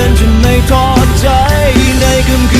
อนฉันไม่ท้อใจในคืน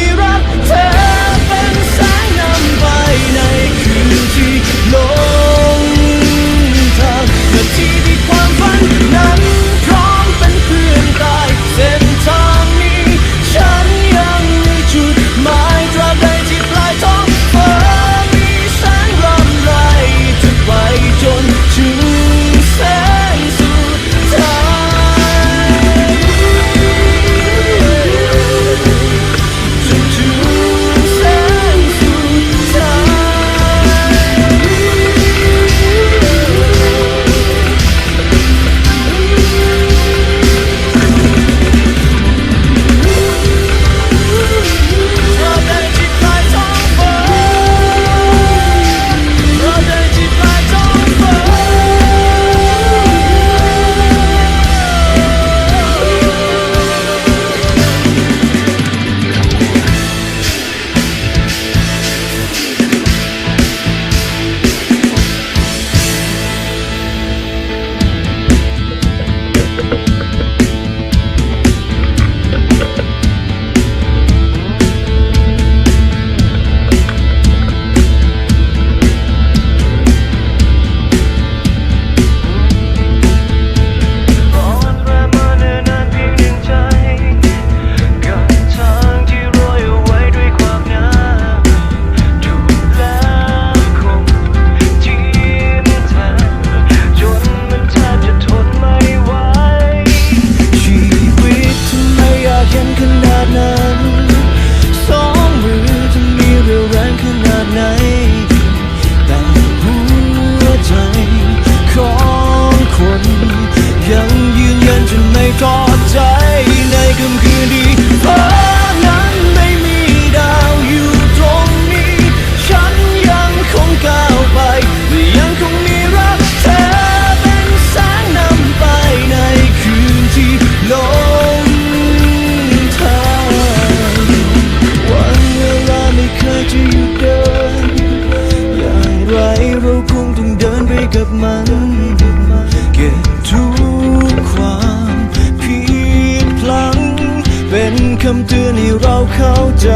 ี ใจ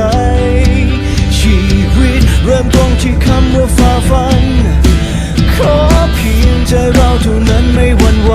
ชีวิตเริ่มต้นที่คำว่าฝ่าฟัน ขอเพียงใจเราเท่านั้นไม่หวั่นไหว